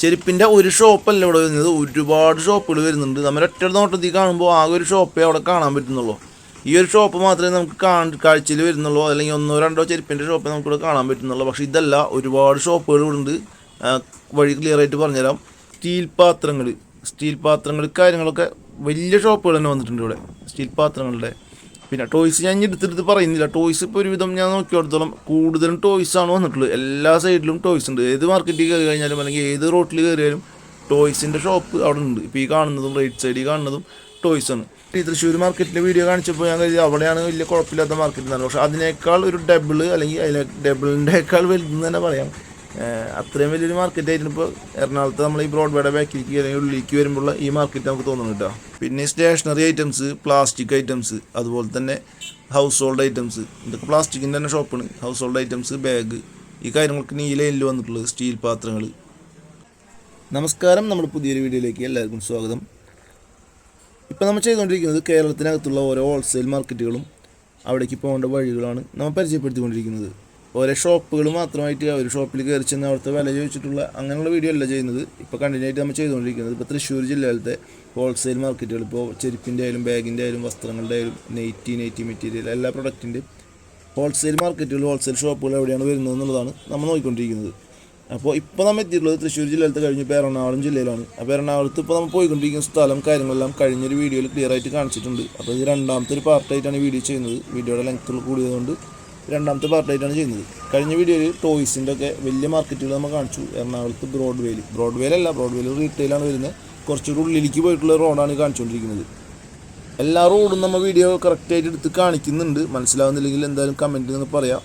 ചെരുപ്പിന്റെ ഒരു ഷോപ്പല്ല ഇവിടെ വരുന്നത്? ഒരുപാട് ഷോപ്പുകൾ വരുന്നുണ്ട്. നമ്മൾ ഒറ്റ നോട്ടത്തിൽ കാണുമ്പോൾ ആകെ ഒരു ഷോപ്പേ അവിടെ കാണാൻ പറ്റുന്നുള്ളൂ. ഈ ഒരു ഷോപ്പ് മാത്രമേ നമുക്ക് കാണ കാഴ്ചയിൽ വരുന്നുള്ളൂ. അല്ലെങ്കിൽ ഒന്നോ രണ്ടോ ചെരുപ്പിന്റെ ഷോപ്പേ നമുക്കിവിടെ കാണാൻ പറ്റുന്നുള്ളൂ. പക്ഷേ ഇതല്ല ഒരുപാട് ആ, വഴി ക്ലിയർ ആയിട്ട് പറഞ്ഞുതരാം. സ്റ്റീൽ പാത്രങ്ങൾ. സ്റ്റീൽ പാത്രങ്ങൾ കാര്യങ്ങളൊക്കെ വലിയ ഷോപ്പുകൾ തന്നെ വന്നിട്ടുണ്ട് ഇവിടെ. സ്റ്റീൽ പാത്രങ്ങളുടെ പിന്നെ ടോയ്സ് ഞാൻ എടുത്തെടുത്ത് പറയുന്നില്ല. ടോയ്സ് ഇപ്പോൾ ഒരുവിധം ഞാൻ നോക്കിയെടുത്തോളം കൂടുതലും ടോയ്സ് ആണ് വന്നിട്ടുള്ളത്. എല്ലാ സൈഡിലും ടോയ്സ് ഉണ്ട്. ഏത് മാർക്കറ്റിൽ കയറി കഴിഞ്ഞാലും അല്ലെങ്കിൽ ഏത് റോട്ടിൽ കയറിയാലും ടോയ്സിന്റെ ഷോപ്പ് അവിടെ ഉണ്ട്. ഇപ്പോൾ ഈ കാണുന്നതും റൈറ്റ് സൈഡിൽ കാണുന്നതും ടോയ്സ് ആണ്. ഈ തൃശ്ശൂർ മാർക്കറ്റിലെ വീഡിയോ കാണിച്ചപ്പോൾ ഞാൻ കരുതി അവിടെയാണ് വലിയ കുഴപ്പമില്ലാത്ത മാർക്കറ്റ് എന്നാണ് പക്ഷേ അതിനേക്കാൾ ഒരു ഡബിൾ അല്ലെങ്കിൽ അതിലെ ഡബിളിന്റെക്കാൾ വലുതെന്ന് തന്നെ പറയാം. അത്രയും വലിയൊരു മാർക്കറ്റ് ആയിരുന്നു ഇപ്പോൾ എറണാകുളത്ത് നമ്മൾ ഈ ബ്രോഡ്വേയുടെ ബാക്കിലേക്ക് അല്ലെങ്കിൽ ഉള്ളിലേക്ക് വരുമ്പോൾ ഈ മാർക്കറ്റ് നമുക്ക് തോന്നുന്നു കേട്ടോ. പിന്നെ സ്റ്റേഷനറി ഐറ്റംസ് പ്ലാസ്റ്റിക് ഐറ്റംസ് അതുപോലെ തന്നെ ഹൗസ് ഹോൾഡ് ഐറ്റംസ് ഇതൊക്കെ പ്ലാസ്റ്റിക്കിന്റെ തന്നെ ഷോപ്പാണ് ഹൗസ് ഹോൾഡ് ഐറ്റംസ് ബാഗ് ഈ കാര്യങ്ങളൊക്കെ ഈ ലൈനിൽ വന്നിട്ടുള്ളത് സ്റ്റീൽ പാത്രങ്ങൾ നമസ്കാരം. നമ്മുടെ പുതിയൊരു വീഡിയോയിലേക്ക് എല്ലാവർക്കും സ്വാഗതം. ഇപ്പോൾ നമ്മൾ ചെയ്തുകൊണ്ടിരിക്കുന്നത് കേരളത്തിനകത്തുള്ള ഓരോ ഹോൾസെയിൽ മാർക്കറ്റുകളും അവിടേക്ക് പോകേണ്ട വഴികളാണ് നമ്മൾ പരിചയപ്പെടുത്തിക്കൊണ്ടിരിക്കുന്നത്. ഓരോ ഷോപ്പുകൾ മാത്രമായിട്ട് ഒരു ഷോപ്പിൽ കയറി ചെന്ന് അവിടുത്തെ വില ചോദിച്ചിട്ടുള്ള അങ്ങനെയുള്ള വീഡിയോ അല്ല ചെയ്യുന്നത്. ഇപ്പോൾ കണ്ടിന്യൂ ആയിട്ട് നമ്മൾ ചെയ്തുകൊണ്ടിരിക്കുന്നത്. ഇപ്പോൾ തൃശ്ശൂർ ജില്ലയിലത്തെ ഹോൾസെയിൽ മാർക്കറ്റുകൾ ഇപ്പോൾ ചെരുപ്പിന്റെ ആയാലും ബാഗിന്റെ ആയാലും വസ്ത്രങ്ങളുടെ ആയാലും നെയ്റ്റി നെയ്റ്റി മെറ്റീരിയൽ എല്ലാ പ്രൊഡക്റ്റിന്റെയും ഹോൾസെയിൽ മാർക്കറ്റുകൾ ഹോൾസെയിൽ ഷോപ്പുകൾ എവിടെയാണ് വരുന്നത് എന്നുള്ളതാണ് നമ്മൾ നോക്കിക്കൊണ്ടിരിക്കുന്നത്. അപ്പോൾ ഇപ്പോൾ നമ്മൾ എത്തിയിട്ടുള്ളത് തൃശ്ശൂർ ജില്ലയിലത്തെ കഴിഞ്ഞ് ഇപ്പോൾ എറണാകുളം ജില്ലയിലാണ്. അപ്പോൾ എറണാകുളത്ത് ഇപ്പോൾ നമ്മൾ പോയിക്കൊണ്ടിരിക്കുന്ന സ്ഥലം കാര്യങ്ങളെല്ലാം കഴിഞ്ഞൊരു വീഡിയോയിൽ ക്ലിയർ ആയിട്ട് കാണിച്ചിട്ടുണ്ട്. അപ്പോൾ ഇത് രണ്ടാമത്തെ ഒരു പാർട്ടായിട്ടാണ് വീഡിയോ ചെയ്യുന്നത്. വീഡിയോയുടെ ലെങ്ത്തുകൾ കൂടിയതുകൊണ്ട് രണ്ടാമത്തെ പാർട്ടായിട്ടാണ് ചെയ്യുന്നത്. കഴിഞ്ഞ വീഡിയോയിൽ ടോയ്സിന്റെ ഒക്കെ വലിയ മാർക്കറ്റുകൾ നമ്മൾ കാണിച്ചു. എറണാകുളത്ത് ബ്രോഡ്വേയിൽ ബ്രോഡ്വേയിലല്ല ബ്രോഡ്വേയിൽ റീറ്റെയിലാണ് വരുന്നത്. കുറച്ചുകൂടി ഉള്ളിലേക്ക് പോയിട്ടുള്ള റോഡാണ് കാണിച്ചുകൊണ്ടിരിക്കുന്നത് എല്ലാ റോഡും നമ്മൾ വീഡിയോ കറക്റ്റായിട്ട് എടുത്ത് കാണിക്കുന്നുണ്ട്. മനസ്സിലാവുന്നില്ലെങ്കിൽ എന്തായാലും കമന്റിൽ നിന്ന് പറയാം.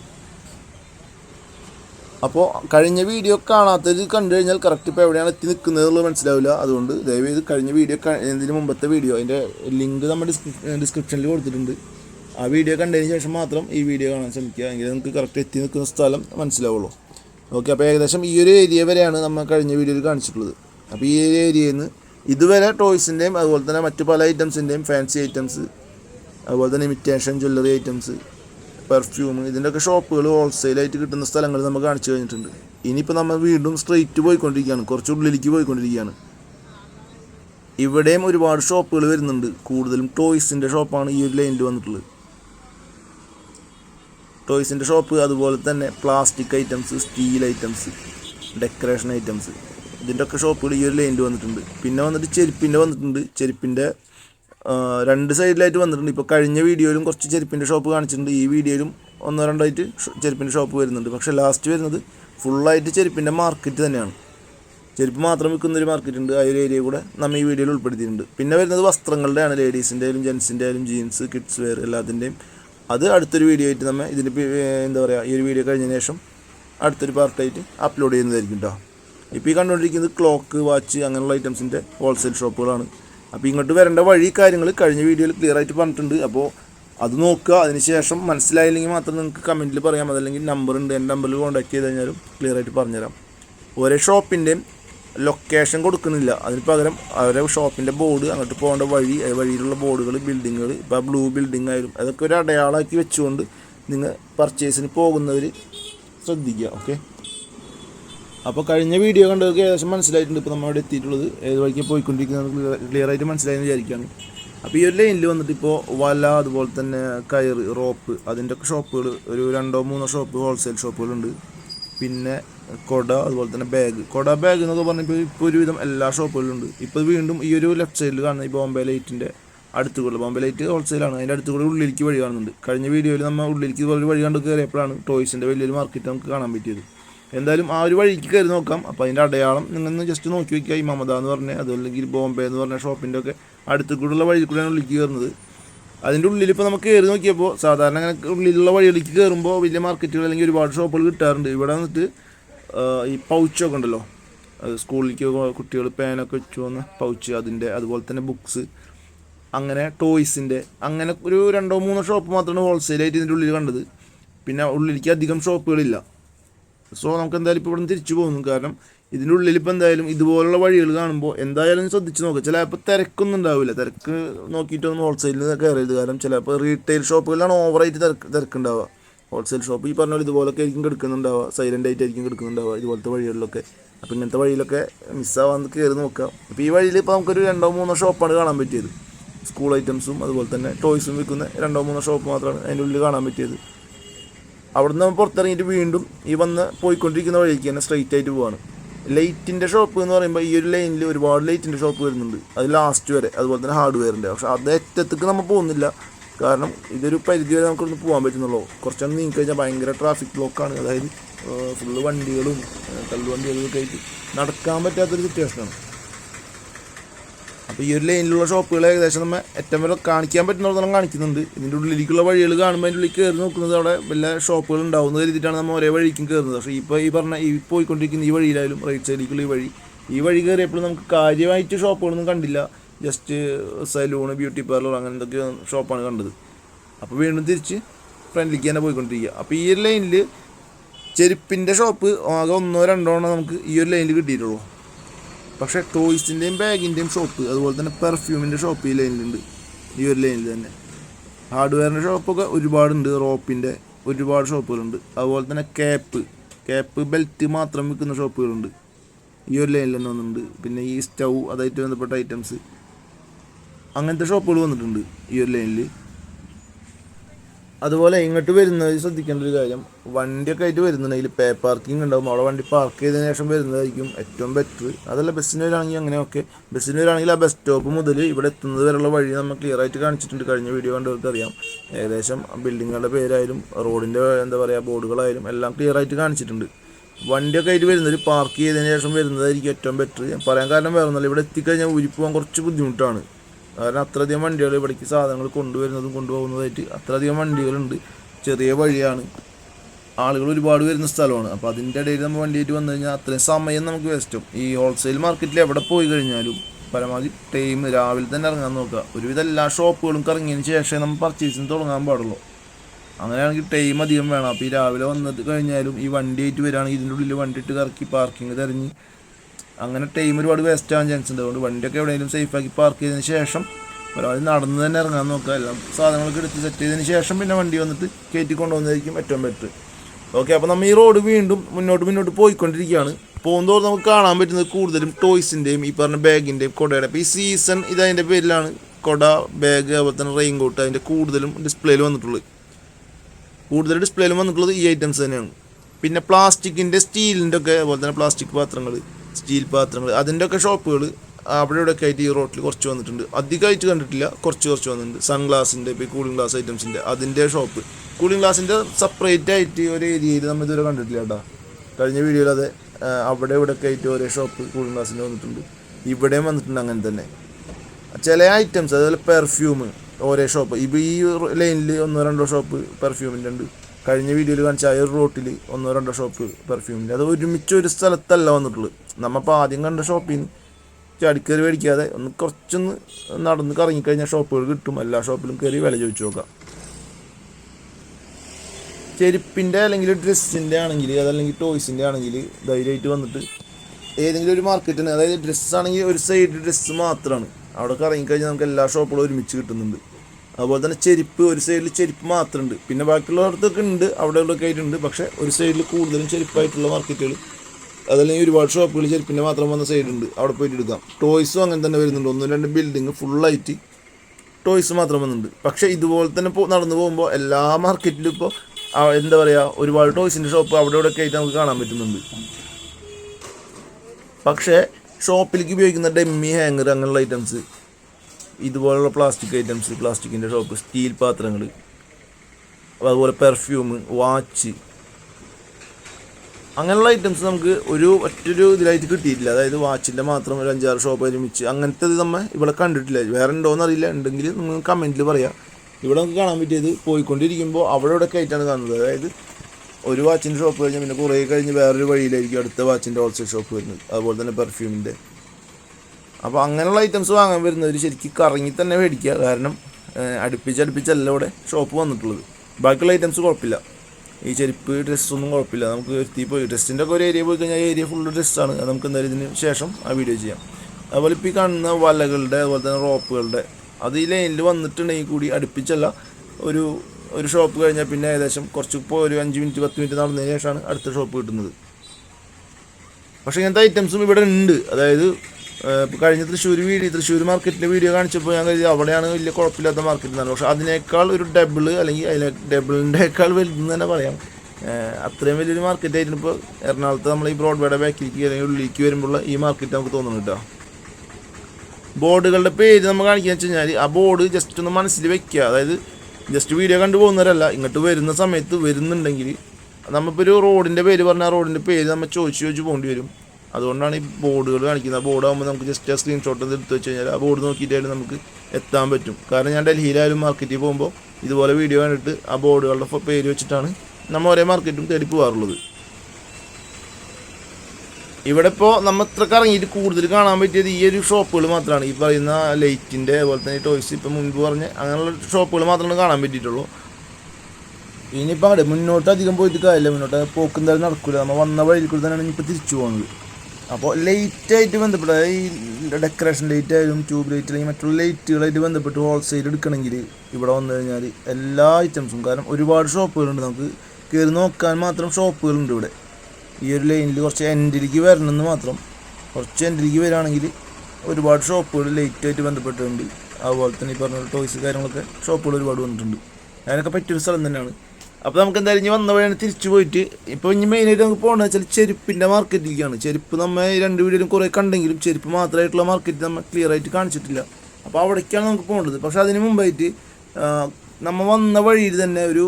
അപ്പോൾ കഴിഞ്ഞ വീഡിയോ കാണാത്തത് കണ്ടു കഴിഞ്ഞാൽ കറക്റ്റ് ഇപ്പോൾ എവിടെയാണ് എത്തി നിൽക്കുന്നത് എന്നുള്ളത് മനസ്സിലാവില്ല. അതുകൊണ്ട് ദയവേത് കഴിഞ്ഞ വീഡിയോ ഇതിന് മുമ്പത്തെ വീഡിയോ അതിന്റെ ലിങ്ക് നമ്മൾ ഡിസ്ക്രിപ്ഷനിൽ കൊടുത്തിട്ടുണ്ട്. ആ വീഡിയോ കണ്ടതിന് ശേഷം മാത്രം ഈ വീഡിയോ കാണാൻ ശ്രമിക്കുക. എങ്കിൽ നിങ്ങൾക്ക് കറക്റ്റ് എത്തി നിൽക്കുന്ന സ്ഥലം മനസ്സിലാവുള്ളൂ. ഓക്കെ അപ്പോൾ ഏകദേശം ഈ ഒരു ഏരിയ വരെയാണ് നമ്മൾ കഴിഞ്ഞ വീഡിയോയിൽ കാണിച്ചിട്ടുള്ളത്. അപ്പോൾ ഈ ഒരു ഏരിയയിൽ നിന്ന് ഇതുവരെ ടോയ്സിന്റെയും അതുപോലെ തന്നെ മറ്റു പല ഐറ്റംസിന്റെയും ഫാൻസി ഐറ്റംസ് അതുപോലെ തന്നെ ഇമിറ്റേഷൻ ജ്വല്ലറി ഐറ്റംസ് പെർഫ്യൂം ഇതിന്റെയൊക്കെ ഷോപ്പുകൾ ഹോൾസെയിലായിട്ട് കിട്ടുന്ന സ്ഥലങ്ങൾ നമ്മൾ കാണിച്ചു കഴിഞ്ഞിട്ടുണ്ട്. ഇനിയിപ്പോൾ നമ്മൾ വീണ്ടും സ്ട്രെയിറ്റ് പോയിക്കൊണ്ടിരിക്കുകയാണ്. കുറച്ച് ഉള്ളിലേക്ക് പോയിക്കൊണ്ടിരിക്കുകയാണ്. ഇവിടെയും ഒരുപാട് ഷോപ്പുകൾ വരുന്നുണ്ട്. കൂടുതലും ടോയ്സിന്റെ ഷോപ്പാണ് ഈ ഒരു ലൈനിൽ വന്നിട്ടുള്ളത്. ടോയ്സിന്റെ ഷോപ്പ് അതുപോലെ തന്നെ plastic items steel items decoration items ഇതിന്റെ ഒക്കെ ഷോപ്പുകൾ ഈ ഒരു ലൈനിൽ വന്നിട്ടുണ്ട്. പിന്നെ വന്നിട്ട് ചെരുപ്പിന്റെ വന്നിട്ടുണ്ട്. ചെരുപ്പിന്റെ രണ്ട് സൈഡിലായിട്ട് വന്നിട്ടുണ്ട്. ഇപ്പോൾ കഴിഞ്ഞ വീഡിയോയിലും കുറച്ച് ചെരുപ്പിന്റെ ഷോപ്പ് കാണിച്ചിട്ടുണ്ട്. ഈ വീഡിയോയിലും ഒന്നോ രണ്ടായിട്ട് ചെരുപ്പിന്റെ ഷോപ്പ് വരുന്നുണ്ട്. പക്ഷേ ലാസ്റ്റ് വരുന്നത് ഫുള്ളായിട്ട് ചെരുപ്പിന്റെ മാർക്കറ്റ് തന്നെയാണ്. ചെരുപ്പ് മാത്രം വിൽക്കുന്നൊരു മാർക്കറ്റ് ഉണ്ട്. ആ ഒരു ഏരിയ കൂടെ നമ്മൾ ഈ വീഡിയോയിൽ ഉൾപ്പെടുത്തിയിട്ടുണ്ട്. പിന്നെ വരുന്നത് വസ്ത്രങ്ങളുടെയാണ്. ലേഡീസിന്റെ ആയാലും ജെൻസിന്റെ ആയാലും ജീൻസ് കിഡ്സ് വെയർ എല്ലാത്തിന്റെയും അത് അടുത്തൊരു വീഡിയോ ആയിട്ട് നമ്മൾ ഇതിന് എന്താ പറയുക ഈ ഒരു വീഡിയോ കഴിഞ്ഞതിന് ശേഷം അടുത്തൊരു പാർട്ടായിട്ട് അപ്ലോഡ് ചെയ്യുന്നതായിരിക്കും കേട്ടോ ഇപ്പോൾ ഈ കണ്ടുകൊണ്ടിരിക്കുന്നത് ക്ലോക്ക് വാച്ച് അങ്ങനെയുള്ള ഐറ്റംസിന്റെ ഹോൾസെയിൽ ഷോപ്പുകളാണ് അപ്പോൾ ഇങ്ങോട്ട് വരേണ്ട വഴി കാര്യങ്ങൾ കഴിഞ്ഞ വീഡിയോയിൽ ക്ലിയർ ആയിട്ട് പറഞ്ഞിട്ടുണ്ട്. അപ്പോൾ അത് നോക്കുക. അതിനുശേഷം മനസ്സിലായില്ലെങ്കിൽ മാത്രം നിങ്ങൾക്ക് കമന്റിൽ പറയാം. അതല്ലെങ്കിൽ നമ്പർ ഉണ്ട്. എന്റെ നമ്പറിൽ കോൺടാക്ട് ചെയ്ത് കഴിഞ്ഞാലും ക്ലിയർ ആയിട്ട് പറഞ്ഞുതരാം. ഓരോ ഷോപ്പിന്റെയും ലൊക്കേഷൻ കൊടുക്കുന്നില്ല. അതിന് പകരം അവരെ ഷോപ്പിന്റെ ബോർഡ് അങ്ങോട്ട് പോകേണ്ട വഴി വഴിയിലുള്ള ബോർഡുകൾ ബിൽഡിങ്ങുകൾ ഇപ്പോൾ ബ്ലൂ ബിൽഡിംഗ് ആയാലും അതൊക്കെ ഒരു അടയാളമാക്കി വെച്ചുകൊണ്ട് നിങ്ങൾ പർച്ചേസിന് പോകുന്നവർ ശ്രദ്ധിക്കുക ഓക്കെ അപ്പോൾ കഴിഞ്ഞ വീഡിയോ കണ്ടവർക്ക് ഏകദേശം മനസ്സിലായിട്ടുണ്ട്. ഇപ്പോൾ നമ്മൾ അവിടെ എത്തിയിട്ടുള്ളത് ഏത് വഴിക്ക് പോയിക്കൊണ്ടിരിക്കുന്നത് ക്ലിയർ ആയിട്ട് മനസ്സിലായെന്ന് വിചാരിക്കുകയാണ്. അപ്പോൾ ഈ ഒരു ലൈനിൽ വന്നിട്ട് ഇപ്പോൾ വല അതുപോലെ തന്നെ കയറ് റോപ്പ് അതിന്റെ ഒക്കെ ഷോപ്പുകൾ ഒരു രണ്ടോ മൂന്നോ ഷോപ്പ് ഹോൾസെയിൽ ഷോപ്പുകളുണ്ട് പിന്നെ കൊട അതുപോലെ തന്നെ ബാഗ് കൊട ബാഗ് എന്നൊക്കെ പറഞ്ഞപ്പോൾ ഇപ്പോൾ ഒരുവിധം എല്ലാ ഷോപ്പുകളിലുണ്ട്. ഇപ്പോൾ വീണ്ടും ഈ ഒരു ലെഫ്റ്റ് സൈഡിൽ കാണുന്ന ഈ ബോംബെ ലൈറ്റിന്റെ അടുത്ത് കൂടെ ബോംബെ ലൈറ്റ് ഹോൾസെയിലാണ് അതിന്റെ അടുത്ത് കൂടെ ഉള്ളിലേക്ക് വഴി കാണുന്നുണ്ട്. കഴിഞ്ഞ വീഡിയോയിൽ നമ്മൾ ഉള്ളിലേക്ക് ഒരു വഴി കണ്ട് കയറിയപ്പോഴാണ് ടോയ്സിന്റെ വലിയൊരു മാർക്കറ്റ് നമുക്ക് കാണാൻ പറ്റിയത്. എന്തായാലും ആ ഒരു വഴിക്ക് കയറി നോക്കാം. അപ്പോൾ അതിന്റെ അടയാളം നിങ്ങളൊന്ന് ജസ്റ്റ് നോക്കി വയ്ക്കുക ഈ മമത എന്ന് പറഞ്ഞ അതല്ലെങ്കിൽ ബോംബെ എന്ന് പറഞ്ഞ ഷോപ്പിന്റെ ഒക്കെ അടുത്ത് കൂടെയുള്ള വഴി ഉള്ളിലേക്ക് കയറുന്നത് അതിന്റെ ഉള്ളിൽ ഇപ്പോൾ നമുക്ക് കയറി നോക്കിയപ്പോൾ സാധാരണ അങ്ങനെ ഉള്ളിലുള്ള വഴികളിലേക്ക് കയറുമ്പോൾ വലിയ മാർക്കറ്റുകൾ അല്ലെങ്കിൽ ഒരുപാട് ഷോപ്പുകൾ കിട്ടാറുണ്ട്. ഇവിടെ വന്നിട്ട് ഈ പൗച്ചൊക്കെ ഉണ്ടല്ലോ. സ്കൂളിലേക്ക് കുട്ടികൾ പേനൊക്കെ വെച്ചു പോകുന്ന പൗച്ച് അതിന്റെ അതുപോലെ തന്നെ ബുക്ക്സ് അങ്ങനെ ടോയ്സിന്റെ അങ്ങനെ ഒരു രണ്ടോ മൂന്നോ ഷോപ്പ് മാത്രമാണ് ഹോൾസെയിലായിട്ട് ഇതിന്റെ ഉള്ളിൽ കണ്ടത്. പിന്നെ ഉള്ളിലേക്ക് അധികം ഷോപ്പുകളില്ല സോ നമുക്ക് എന്തായാലും ഇപ്പോൾ ഇവിടെ നിന്ന് തിരിച്ചു പോകുന്നു. കാരണം ഇതിന്റെ ഉള്ളിൽ ഇപ്പോൾ എന്തായാലും ഇതുപോലുള്ള വഴികൾ കാണുമ്പോൾ എന്തായാലും ശ്രദ്ധിച്ച് നോക്കുക ചിലപ്പോൾ തിരക്കൊന്നും ഉണ്ടാവില്ല തിരക്ക് നോക്കിയിട്ടൊന്നും ഹോൾസെയിലിൽ കയറരുത് കാരണം ചിലപ്പോൾ റീറ്റെയിൽ ഷോപ്പുകളിലാണ് ഓവറായിട്ട് തിരക്ക് തിരക്കുണ്ടാവുക. ഹോൾസെയിൽ ഷോപ്പ് ഈ പറഞ്ഞ പോലെ ഇതുപോലൊക്കെ ആയിരിക്കും കിടക്കുന്നുണ്ടാവുക. സൈലന്റ് ആയിട്ടായിരിക്കും കിടക്കുന്നുണ്ടാവുക ഇതുപോലത്തെ വഴികളിലൊക്കെ. അപ്പോൾ ഇങ്ങനത്തെ വഴിയിലൊക്കെ മിസ്സാവാന്ന് കയറി നോക്കാം. അപ്പോൾ ഈ വഴിയിൽ ഇപ്പോൾ നമുക്കൊരു രണ്ടോ മൂന്നോ ഷോപ്പാണ് കാണാൻ പറ്റിയത്. സ്കൂൾ ഐറ്റംസും അതുപോലെ തന്നെ ടോയ്സും വിൽക്കുന്ന രണ്ടോ മൂന്നോ ഷോപ്പ് മാത്രമാണ് അതിന്റെ ഉള്ളിൽ കാണാൻ പറ്റിയത്. അവിടുന്ന് പുറത്തിറങ്ങിയിട്ട് വീണ്ടും ഈ വന്ന് പോയിക്കൊണ്ടിരിക്കുന്ന വഴിക്ക് തന്നെ സ്ട്രെയിറ്റ് ആയിട്ട് പോവാണ്. ലൈറ്റിന്റെ ഷോപ്പ് എന്ന് പറയുമ്പോൾ ഈ ഒരു ലൈനിൽ ഒരുപാട് ലൈറ്റിന്റെ ഷോപ്പ് വരുന്നുണ്ട്. അത് ലാസ്റ്റ് വരെ. അതുപോലെ തന്നെ ഹാർഡ്വെയറിന്റെ പക്ഷെ അത് ഏറ്റത്തേക്ക് നമ്മൾ പോകുന്നില്ല. കാരണം ഇതൊരു പരിധി വരെ നമുക്കൊന്ന് പോകാൻ പറ്റുന്നുള്ളൂ. കുറച്ചൊന്ന് നീങ്ങി കഴിഞ്ഞാൽ ഭയങ്കര ട്രാഫിക് ബ്ലോക്കാണ് അതായത് ഫുള്ള് വണ്ടികളും തള്ളു തള്ളുവണ്ടികളും ഒക്കെ ആയിട്ട് നടക്കാൻ പറ്റാത്തൊരു സിറ്റുവേഷനാണ് അപ്പോൾ ഈ ഒരു ലൈനിലുള്ള ഷോപ്പുകൾ ഏകദേശം നമ്മൾ ഏറ്റവും വരെ കാണിക്കാൻ പറ്റുന്നിടത്തോളം കാണിക്കുന്നുണ്ട്. ഇതിന്റെ ഉള്ളിലേക്കുള്ള വഴികൾ കാണുമ്പോൾ അതിന്റെ ഉള്ളിൽ കയറി നോക്കുന്നത് അവിടെ വല്ല ഷോപ്പുകൾ ഉണ്ടാവുന്ന കരുതിയിട്ടാണ് നമ്മൾ ഒരേ വഴിക്കും കയറുന്നത് പക്ഷേ ഇപ്പോൾ ഈ പറഞ്ഞ ഈ പോയിക്കൊണ്ടിരിക്കുന്ന ഈ വഴിയിലായാലും റൈറ്റ് സൈഡിലേക്കുള്ള ഈ വഴി ഈ വഴി കയറിയപ്പോഴും നമുക്ക് കാര്യമായിട്ട് ഷോപ്പുകളൊന്നും കണ്ടില്ല. ജസ്റ്റ് സലൂണ് ബ്യൂട്ടി പാർലർ അങ്ങനെ എന്തൊക്കെ ഷോപ്പാണ് കണ്ടത്. അപ്പോൾ വീണ്ടും തിരിച്ച് ഫ്രണ്ടിലേക്ക് തന്നെ പോയിക്കൊണ്ടിരിക്കുക അപ്പോൾ ഈ ഒരു ലൈനിൽ ചെരുപ്പിന്റെ ഷോപ്പ് ആകെ ഒന്നോ രണ്ടോ എണ്ണം നമുക്ക് ഈ ഒരു ലൈനിൽ കിട്ടിയിട്ടുള്ളൂ. പക്ഷേ ടോയ്സിന്റെയും ബാഗിന്റെയും ഷോപ്പ് അതുപോലെ തന്നെ പെർഫ്യൂമിന്റെ ഷോപ്പ് ഈ ലൈനിലുണ്ട് ഈ ഒരു ലൈനിൽ തന്നെ. ഹാർഡ്വെയറിന്റെ ഷോപ്പൊക്കെ ഒരുപാടുണ്ട് റോപ്പിന്റെ ഒരുപാട് ഷോപ്പുകളുണ്ട് അതുപോലെ തന്നെ ക്യാപ്പ് ക്യാപ്പ് ബെൽറ്റ് മാത്രം വിൽക്കുന്ന ഷോപ്പുകളുണ്ട് ഈ ഒരു ലൈനിൽ തന്നെ വന്നിട്ടുണ്ട് പിന്നെ ഈ സ്റ്റൗ അതായിട്ട് ബന്ധപ്പെട്ട ഐറ്റംസ് അങ്ങനത്തെ ഷോപ്പുകൾ വന്നിട്ടുണ്ട് ഈ ഒരു ലൈനിൽ അതുപോലെ ഇങ്ങോട്ട് വരുന്നത് ശ്രദ്ധിക്കേണ്ട ഒരു കാര്യം വണ്ടിയൊക്കെ ആയിട്ട് വരുന്നുണ്ടെങ്കിൽ പേ പാർക്കിംഗ് ഉണ്ടാവും. അവിടെ വണ്ടി പാർക്ക് ചെയ്തതിന് ശേഷം വരുന്നതായിരിക്കും ഏറ്റവും ബെറ്റർ അതല്ല ബസ്സിന് വരാണെങ്കിൽ അങ്ങനെയൊക്കെ. ബസ്സിന് വരാണെങ്കിൽ ആ ബസ് സ്റ്റോപ്പ് മുതൽ ഇവിടെ എത്തുന്നത് വരെയുള്ള വഴി നമ്മൾ ക്ലിയർ ആയിട്ട് കാണിച്ചിട്ടുണ്ട്. കഴിഞ്ഞ വീഡിയോ കണ്ടവർക്ക് അറിയാം. ഏകദേശം ബിൽഡിങ്ങുകളുടെ പേരായാലും റോഡിന്റെ എന്താ പറയുക ബോർഡുകളായാലും എല്ലാം ക്ലിയർ ആയിട്ട് കാണിച്ചിട്ടുണ്ട്. വണ്ടിയൊക്കെ ആയിട്ട് വരുന്നത് പാർക്ക് ചെയ്തതിന് ശേഷം വരുന്നതായിരിക്കും ഏറ്റവും ബെറ്റർ പറയാൻ കാരണം വേറെ ഒന്നുമില്ല ഇവിടെ എത്തിക്കഴിഞ്ഞാൽ ഊരിപ്പോകാൻ കുറച്ച് ബുദ്ധിമുട്ടാണ്. കാരണം അത്രയധികം വണ്ടികൾ ഇവിടേക്ക് സാധനങ്ങൾ കൊണ്ടുവരുന്നതും കൊണ്ടുപോകുന്നതായിട്ട് അത്രയധികം വണ്ടികളുണ്ട്. ചെറിയ വഴിയാണ്. ആളുകൾ ഒരുപാട് വരുന്ന സ്ഥലമാണ്. അപ്പോൾ അതിന്റെ ഇടയിൽ നമ്മൾ വണ്ടിയായിട്ട് വന്നു കഴിഞ്ഞാൽ അത്രയും സമയം നമുക്ക് വേസ്റ്റും ഈ ഹോൾസെയിൽ മാർക്കറ്റിൽ എവിടെ പോയി കഴിഞ്ഞാലും പരമാവധി ടൈം രാവിലെ തന്നെ ഇറങ്ങാൻ നോക്കുക. ഒരുവിധം എല്ലാ ഷോപ്പുകളും കറങ്ങിയതിന് ശേഷമേ നമ്മൾ പർച്ചേസിങ് തുടങ്ങാൻ പാടുള്ളൂ. അങ്ങനെയാണെങ്കിൽ ടൈം അധികം വേണം. അപ്പോൾ ഈ രാവിലെ വന്നിട്ട് കഴിഞ്ഞാലും ഈ വണ്ടിയായിട്ട് വരികയാണെങ്കിൽ ഇതിന്റെ ഉള്ളിൽ വണ്ടിയിട്ട് കറക്കി പാർക്കിംഗ് തിരഞ്ഞ് അങ്ങനെ ടൈം ഒരുപാട് വേസ്റ്റ് ആവാൻ ചാൻസ് ഉണ്ട്. അതുകൊണ്ട് വണ്ടിയൊക്കെ എവിടെയെങ്കിലും സേഫാക്കി പാർക്ക് ചെയ്തതിന് ശേഷം ഒരാൾ നടന്ന് തന്നെ ഇറങ്ങാൻ നോക്കുക. എല്ലാം സാധനങ്ങളൊക്കെ എടുത്ത് സെറ്റ് ചെയ്തതിന് ശേഷം പിന്നെ വണ്ടി വന്നിട്ട് കയറ്റി കൊണ്ടുപോകുന്നതായിരിക്കും ഏറ്റവും ബെറ്റർ ഓക്കെ അപ്പോൾ നമ്മൾ ഈ റോഡ് വീണ്ടും മുന്നോട്ട് മുന്നോട്ട് പോയിക്കൊണ്ടിരിക്കുകയാണ്. പോകുന്നതോറും നമുക്ക് കാണാൻ പറ്റുന്നത് കൂടുതലും ടോയ്സിന്റെയും ഈ പറഞ്ഞ ബാഗിന്റെയും കൊടയുടെ. അപ്പോൾ ഈ സീസൺ ഇതതിന്റെ പേരിലാണ് കൊട ബാഗ് അതുപോലെ തന്നെ റെയിൻ കോട്ട് അതിന്റെ കൂടുതലും ഡിസ്പ്ലേയിൽ വന്നിട്ടുള്ളത്. കൂടുതൽ ഡിസ്പ്ലേയിൽ വന്നിട്ടുള്ളത് ഈ ഐറ്റംസ് തന്നെയാണ്. പിന്നെ പ്ലാസ്റ്റിക്കിന്റെ സ്റ്റീലിന്റെ ഒക്കെ അതുപോലെ തന്നെ പ്ലാസ്റ്റിക് പാത്രങ്ങൾ സ്റ്റീൽ പാത്രങ്ങൾ അതിന്റെ ഒക്കെ ഷോപ്പുകൾ അവിടെ ഇവിടെ ഒക്കെ ആയിട്ട് ഈ റോട്ടിൽ കുറച്ച് വന്നിട്ടുണ്ട്. അധികമായിട്ട് കണ്ടിട്ടില്ല കുറച്ച് കുറച്ച് വന്നിട്ടുണ്ട്. സൺഗ്ലാസിന്റെ ഇപ്പോൾ കൂളിംഗ് ഗ്ലാസ് ഐറ്റംസിന്റെ അതിന്റെ ഷോപ്പ്. കൂളിംഗ് ഗ്ലാസിന്റെ സെപ്പറേറ്റ് ആയിട്ട് ഒരു ഏരിയയിൽ നമ്മൾ ഇതുവരെ കണ്ടിട്ടില്ല കേട്ടോ. കഴിഞ്ഞ വീഡിയോയിൽ അതെ അവിടെ ഇവിടെ ഒക്കെ ആയിട്ട് ഒരേ ഷോപ്പ് കൂളിംഗ് ഗ്ലാസിന്റെ വന്നിട്ടുണ്ട്. ഇവിടെയും വന്നിട്ടുണ്ട് അങ്ങനെ തന്നെ. ചില ഐറ്റംസ് അതുപോലെ പെർഫ്യൂം ഓരോ ഷോപ്പ്. ഇപ്പോൾ ഈ ലൈനിൽ ഒന്നോ രണ്ടോ ഷോപ്പ് പെർഫ്യൂമിന്റെ ഉണ്ട്. കഴിഞ്ഞ വീഡിയോയിൽ കാണിച്ച ആ ഒരു റോട്ടിൽ ഒന്നോ രണ്ടോ ഷോപ്പ് പെർഫ്യൂമിന്റെ അത് ഒരുമിച്ച് ഒരു സ്ഥലത്തല്ല വന്നിട്ടുള്ളത്. നമ്മപ്പോൾ ആദ്യം കണ്ട ഷോപ്പിൽ നിന്ന് ചടിക്കറി മേടിക്കാതെ ഒന്ന് കുറച്ചൊന്ന് നടന്ന് കറങ്ങിക്കഴിഞ്ഞാൽ ഷോപ്പുകൾ കിട്ടും. എല്ലാ ഷോപ്പിലും കയറി വില ചോദിച്ചു നോക്കാം. ചെരുപ്പിന്റെ അല്ലെങ്കിൽ ഡ്രസ്സിന്റെ ആണെങ്കിൽ അതല്ലെങ്കിൽ ടോയ്സിന്റെ ആണെങ്കിൽ ധൈര്യമായിട്ട് വന്നിട്ട് ഏതെങ്കിലും ഒരു മാർക്കറ്റിന് അതായത് ഡ്രസ്സാണെങ്കിൽ ഒരു സൈഡ് ഡ്രസ്സ് മാത്രമാണ് അവിടെ കറങ്ങിക്കഴിഞ്ഞാൽ നമുക്ക് എല്ലാ ഷോപ്പുകളും ഒരുമിച്ച് കിട്ടുന്നുണ്ട്. അതുപോലെ തന്നെ ചെരുപ്പ് ഒരു സൈഡിൽ ചെരുപ്പ് മാത്രമുണ്ട് പിന്നെ ബാക്കിയുള്ളവർക്കൊക്കെ ഉണ്ട് അവിടെ ഇവിടെയൊക്കെ ആയിട്ടുണ്ട് പക്ഷേ ഒരു സൈഡിൽ കൂടുതലും ചെരുപ്പായിട്ടുള്ള മാർക്കറ്റുകൾ അതല്ലെങ്കിൽ ഒരുപാട് ഷോപ്പുകൾ ചെരുപ്പിന്റെ മാത്രം വന്ന സൈഡുണ്ട് അവിടെ പോയിട്ട് എടുക്കാം. ടോയ്സും അങ്ങനെ തന്നെ വരുന്നുണ്ട്. ഒന്നും രണ്ട് ബിൽഡിങ് ഫുള്ളായിട്ട് ടോയ്സ് മാത്രം വന്നിട്ടുണ്ട്. പക്ഷേ ഇതുപോലെ തന്നെ നടന്നു പോകുമ്പോൾ എല്ലാ മാർക്കറ്റിലും ഇപ്പോൾ എന്താ പറയുക ഒരുപാട് ടോയ്സിന്റെ ഷോപ്പ് അവിടെ ഇവിടെ ആയിട്ട് നമുക്ക് കാണാൻ പറ്റുന്നുണ്ട്. പക്ഷേ ഷോപ്പിലേക്ക് ഉപയോഗിക്കുന്ന ഡെമ്മി ഹാങ്ങർ അങ്ങനെയുള്ള ഐറ്റംസ് ഇതുപോലുള്ള പ്ലാസ്റ്റിക് ഐറ്റംസ് പ്ലാസ്റ്റിക്കിന്റെ ഷോപ്പ് സ്റ്റീൽ പാത്രങ്ങൾ അതുപോലെ പെർഫ്യൂം വാച്ച് അങ്ങനെയുള്ള ഐറ്റംസ് നമുക്ക് ഒരു ഒറ്റൊരു ഇതിലായിട്ട് കിട്ടിയിട്ടില്ല. അതായത് വാച്ചിന്റെ മാത്രം ഒരു അഞ്ചാറ് ഷോപ്പ് ഒരുമിച്ച്. അങ്ങനത്തെ ഇത് നമ്മൾ ഇവിടെ കണ്ടിട്ടില്ല. വേറെ ഉണ്ടോയെന്ന് അറിയില്ല ഉണ്ടെങ്കിൽ നിങ്ങൾ കമന്റിൽ പറയാം. ഇവിടെ നമുക്ക് കാണാൻ പറ്റിയത് പോയിക്കൊണ്ടിരിക്കുമ്പോൾ അവിടെ ഇവിടെ ആയിട്ടാണ് കാണുന്നത്. അതായത് ഒരു വാച്ചിന്റെ ഷോപ്പ് കഴിഞ്ഞാൽ പിന്നെ കുറേ കഴിഞ്ഞ് വേറൊരു വഴിയിലായിരിക്കും അടുത്ത വാച്ചിന്റെ ഹോൾസെയിൽ ഷോപ്പ് വരുന്നത്. അതുപോലെ തന്നെ പെർഫ്യൂമിന്റെ അപ്പോൾ അങ്ങനെയുള്ള ഐറ്റംസ് വാങ്ങാൻ വരുന്നവർ ശരിക്കും കറങ്ങി തന്നെ മേടിക്കുക. കാരണം ഏഹ്, അടുപ്പിച്ച് അടുപ്പിച്ചല്ല ഇവിടെ ഷോപ്പ് വന്നിട്ടുള്ളത്. ബാക്കിയുള്ള ഐറ്റംസ് കുഴപ്പമില്ല. ഈ ചെരുപ്പ് ഡ്രസ്സൊന്നും കുഴപ്പമില്ല. നമുക്ക് എത്തി പോയി. ഡ്രസ്സിന്റെ ഒക്കെ ഒരു ഏരിയ പോയി കഴിഞ്ഞാൽ ഏരിയ ഫുള്ള് ഡ്രസ്സാണ് നമുക്ക് എന്തായാലും ഇതിന് ശേഷം ആ വീഡിയോ ചെയ്യാം. അതുപോലെ ഇപ്പോൾ ഈ കാണുന്ന വലകളുടെ അതുപോലെ തന്നെ റോപ്പുകളുടെ അത് ഈ ലൈനിൽ വന്നിട്ടുണ്ടെങ്കിൽ കൂടി അടുപ്പിച്ചല്ല ഒരു ഒരു ഷോപ്പ് കഴിഞ്ഞാൽ പിന്നെ ഏകദേശം കുറച്ച് ഇപ്പോൾ ഒരു അഞ്ച് മിനിറ്റ് പത്ത് മിനിറ്റ് നടന്നതിന് ശേഷമാണ് അടുത്ത ഷോപ്പ് കിട്ടുന്നത്. പക്ഷേ ഇങ്ങനത്തെ ഐറ്റംസും ഇവിടെ ഉണ്ട്. അതായത് കഴിഞ്ഞ തൃശ്ശൂർ വീഡിയോ തൃശ്ശൂർ മാർക്കറ്റിന്റെ വീഡിയോ കാണിച്ചപ്പോൾ ഞാൻ കരുതി അവിടെയാണ് വലിയ കുഴപ്പമില്ലാത്ത മാർക്കറ്റ് എന്നാണ് പക്ഷേ അതിനേക്കാൾ ഒരു ഡബിൾ അല്ലെങ്കിൽ അതിനെ ഡബിളിന്റെക്കാൾ വലുതെന്ന് തന്നെ പറയാം. അത്രയും വലിയൊരു മാർക്കറ്റ് ആയിരുന്നു ഇപ്പോൾ എറണാകുളത്ത് നമ്മൾ ഈ ബ്രോഡ്വേയുടെ ബാക്കിലേക്ക് അല്ലെങ്കിൽ ഉള്ളിലേക്ക് വരുമ്പോൾ ഈ മാർക്കറ്റ് നമുക്ക് തോന്നുന്നു കേട്ടോ. ബോർഡുകളുടെ പേര് നമ്മൾ കാണിക്കുക വെച്ച് കഴിഞ്ഞാൽ ആ ബോർഡ് ജസ്റ്റ് ഒന്ന് മനസ്സിൽ വെക്കുക. അതായത് ജസ്റ്റ് വീഡിയോ കണ്ടു പോകുന്നവരല്ല ഇങ്ങോട്ട് വരുന്ന സമയത്ത് വരുന്നുണ്ടെങ്കിൽ നമ്മളിപ്പോൾ ഒരു റോഡിന്റെ പേര് പറഞ്ഞാൽ റോഡിന്റെ പേര് നമ്മൾ ചോദിച്ച് ചോദിച്ച് പോകേണ്ടി വരും. അതുകൊണ്ടാണ് ഈ ബോർഡുകൾ കാണിക്കുന്നത്. ആ ബോർഡ് ആകുമ്പോൾ നമുക്ക് ജസ്റ്റ് ആ സ്ക്രീൻഷോട്ട് എടുത്ത് വെച്ച് കഴിഞ്ഞാൽ ആ ബോർഡ് നോക്കിയിട്ടായാലും നമുക്ക് എത്താൻ പറ്റും. കാരണം ഞാൻ ഡൽഹിയിലായാലും മാർക്കറ്റിൽ പോകുമ്പോൾ ഇതുപോലെ വീഡിയോ കണ്ടിട്ട് ആ ബോർഡുകളുടെ പേര് വെച്ചിട്ടാണ് നമ്മൾ ഒരേ മാർക്കറ്റും തേടി പോകാറുള്ളത് ഇവിടെ ഇപ്പോൾ നമ്മൾ ഇത്ര കറങ്ങിയിട്ട് കൂടുതൽ കാണാൻ പറ്റിയത് ഈ ഒരു ഷോപ്പുകൾ മാത്രമാണ് ഈ പറയുന്ന ലൈറ്റിന്റെ അതുപോലെ തന്നെ ടോയ്സ് ഇപ്പം മുൻപ് പറഞ്ഞ് അങ്ങനെയുള്ള ഷോപ്പുകൾ മാത്രമാണ് കാണാൻ പറ്റിയിട്ടുള്ളൂ. ഇനിയിപ്പോൾ അങ്ങോട്ട് മുന്നോട്ട് അധികം പോയിട്ട് കാര്യമില്ല. മുന്നോട്ട് പോക്ക് നടക്കില്ല നമ്മൾ വന്ന വഴിയിൽ കൂടി തന്നെയാണ് ഇനിയിപ്പോൾ തിരിച്ചു പോകുന്നത് അപ്പോൾ ലൈറ്റായിട്ട് ബന്ധപ്പെട്ട് ഈ ഡെക്കറേഷൻ ലൈറ്റ് ആയാലും ട്യൂബ് ലൈറ്റ് അല്ലെങ്കിൽ മറ്റുള്ള ലൈറ്റുകളായിട്ട് ബന്ധപ്പെട്ട് ഹോൾസെയിൽ എടുക്കണമെങ്കിൽ ഇവിടെ വന്നു കഴിഞ്ഞാൽ എല്ലാ ഐറ്റംസും കാരണം ഒരുപാട് ഷോപ്പുകളുണ്ട് നമുക്ക് കയറി നോക്കാൻ മാത്രം ഷോപ്പുകളുണ്ട് ഇവിടെ. ഈ ഒരു ലൈനിൽ കുറച്ച് എൻഡിലേക്ക് വരണമെന്ന് മാത്രം കുറച്ച് എൻഡിലേക്ക് വരികയാണെങ്കിൽ ഒരുപാട് ഷോപ്പുകൾ ലൈറ്റായിട്ട് ബന്ധപ്പെട്ടിട്ടുണ്ട്. അതുപോലെ തന്നെ ഈ പറഞ്ഞ ടോയ്സ് കാര്യങ്ങളൊക്കെ ഷോപ്പുകൾ ഒരുപാട് വന്നിട്ടുണ്ട്. അതിനൊക്കെ പറ്റിയൊരു സ്ഥലം തന്നെയാണ്. അപ്പോൾ നമുക്ക് എന്തായാലും ഇനി വന്ന വഴിയാണ് തിരിച്ചു പോയിട്ട്. ഇപ്പോൾ ഇനി മെയിനായിട്ട് നമുക്ക് പോകണമെന്ന് വെച്ചാൽ ചെരുപ്പിന്റെ മാർക്കറ്റിലേക്കാണ് ചെരുപ്പ് നമ്മൾ രണ്ട് വീഡിയോയിലും കുറേ കണ്ടെങ്കിലും ചെരുപ്പ് മാത്രമായിട്ടുള്ള മാർക്കറ്റ് നമ്മൾ ക്ലിയർ ആയിട്ട് കാണിച്ചിട്ടില്ല. അപ്പോൾ അവിടേക്കാണ് നമുക്ക് പോകേണ്ടത്. പക്ഷേ അതിന് മുമ്പായിട്ട് നമ്മൾ വന്ന വഴിയിൽ തന്നെ ഒരു